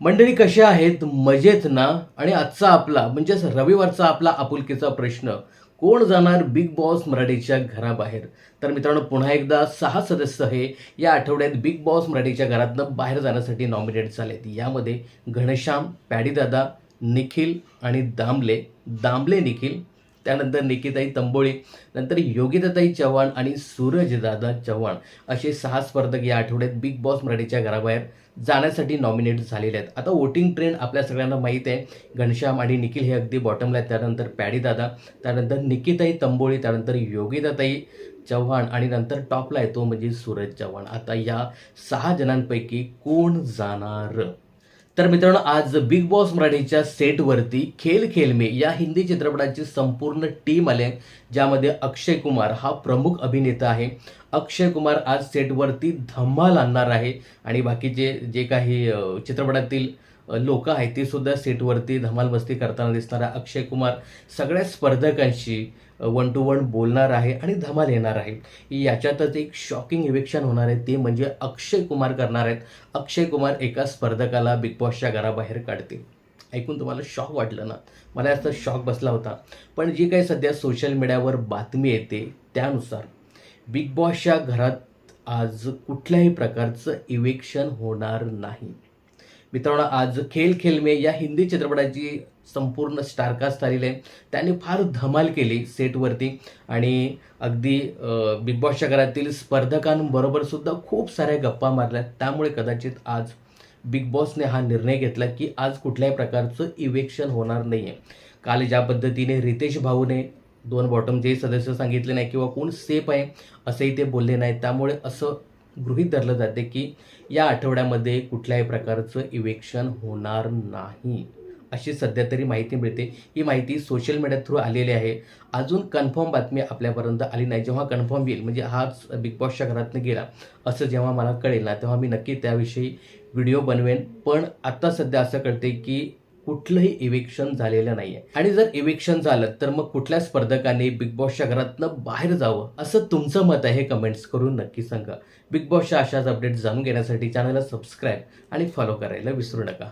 मंडळी कशा आहेत? मजेत ना? आणि आजचा आपला म्हणजेच रविवारचा आपला आपुलकीचा प्रश्न कोण जाणार बिग बॉस मराठीच्या घराबाहेर? तर मित्रांनो पुन्हा एकदा सहा सदस्य हे या आठवड्यात बिग बॉस मराठीच्या घरातनं बाहेर जाण्यासाठी नॉमिनेट झालेत. यामध्ये घनश्याम पॅडीदादा निखिल आणि दामले. दामले निखिल त्यानंतर निकिताई तंबोळी नंतर योगिताताई चव्हाण आणि सूरजदादा चव्हाण असे सहा स्पर्धक या आठवड्यात बिग बॉस मराठीच्या घराबाहेर जाण्यासाठी नॉमिनेट झालेले आहेत. आता वोटिंग ट्रेंड आपल्या सगळ्यांना माहीत आहे. घनश्याम आणि निखिल हे अगदी बॉटमला आहेत. त्यानंतर पॅडीदादा त्यानंतर निकिताई तंबोळी त्यानंतर योगिताताई चव्हाण आणि नंतर टॉपला येतो म्हणजे सूरज चव्हाण. आता या सहा जणांपैकी कोण जाणार? तर मित्रांनो आज बिग बॉस मराठीच्या सेटवरती खेल खेल में या हिंदी चित्रपटाची संपूर्ण टीम आली आहे ज्यामध्ये अक्षय कुमार हा प्रमुख अभिनेता आहे. अक्षय कुमार आज सेटवरती धमाल आणणार आहे. आणि बाकीचे जे काही चित्रपटातील लोक आहेत ते सुद्धा सेटवरती धमालबस्ती करताना दिसणार आहे अक्षय कुमार सगळ्या स्पर्धकांशी वन टू वन बोलणार आहे आणि धमाल येणार आहे. याच्यातच एक शॉकिंग इव्हेक्शन होणार आहे. ते म्हणजे अक्षय कुमार करणार आहेत. अक्षय कुमार एका स्पर्धकाला बिग बॉसच्या घराबाहेर काढतील. ऐकून तुम्हाला शॉक वाटलं ना? मला याचा शॉक बसला होता. पण जी काही सध्या सोशल मीडियावर बातमी येते त्यानुसार बिग बॉसच्या घरात आज कुठल्याही प्रकारचं इव्हेक्शन होणार नाही. मित्रांनो आज खेल खेल में या हिंदी चित्रपटाची संपूर्ण स्टारकास्ट आलेली आहे. त्याने फार धमाल केली सेटवरती आणि अगदी बिग बॉसच्या घरातील स्पर्धकांबरोबर सुद्धा खूप साऱ्या गप्पा मारल्या. त्यामुळे कदाचित आज बिग बॉसने हा निर्णय घेतला की आज कुठल्याही प्रकारचं इव्हेक्शन होणार नाही आहे काल ज्या पद्धतीने रितेश भाऊने दोन बॉटमचे सदस्य सांगितले नाही किंवा कोण सेफ आहे असंही ते बोलले नाही. त्यामुळे असं गृहीत धरलं जाते की या आठवड्यामध्ये कुठल्याही प्रकारचं इव्हेक्शन होणार नाही. अशी सध्या तरी माहिती मिळते. ही माहिती सोशल मीडिया थ्रू आलेली आहे. अजून कन्फर्म बातमी आपल्यापर्यंत आली नाही. जेव्हा कन्फर्म येईल म्हणजे हाच बिग बॉसच्या घरातनं गेला असं जेव्हा मला कळेल ना तेव्हा मी नक्की त्याविषयी व्हिडिओ बनवेन. पण आत्ता सध्या असं कळते की कुठलंही इव्हेक्शन झालेलं नाहीये. आणि जर इव्हेक्शन झालं तर मग कुठल्या स्पर्धकाने बिग बॉसच्या घरातनं बाहेर जावं? असं तुमचं मत आहे कमेंट्स करून नक्की सांगा. बिग बॉसच्या अशाच अपडेट जाणून घेण्यासाठी चॅनलला सबस्क्राईब आणि फॉलो करायला विसरू नका.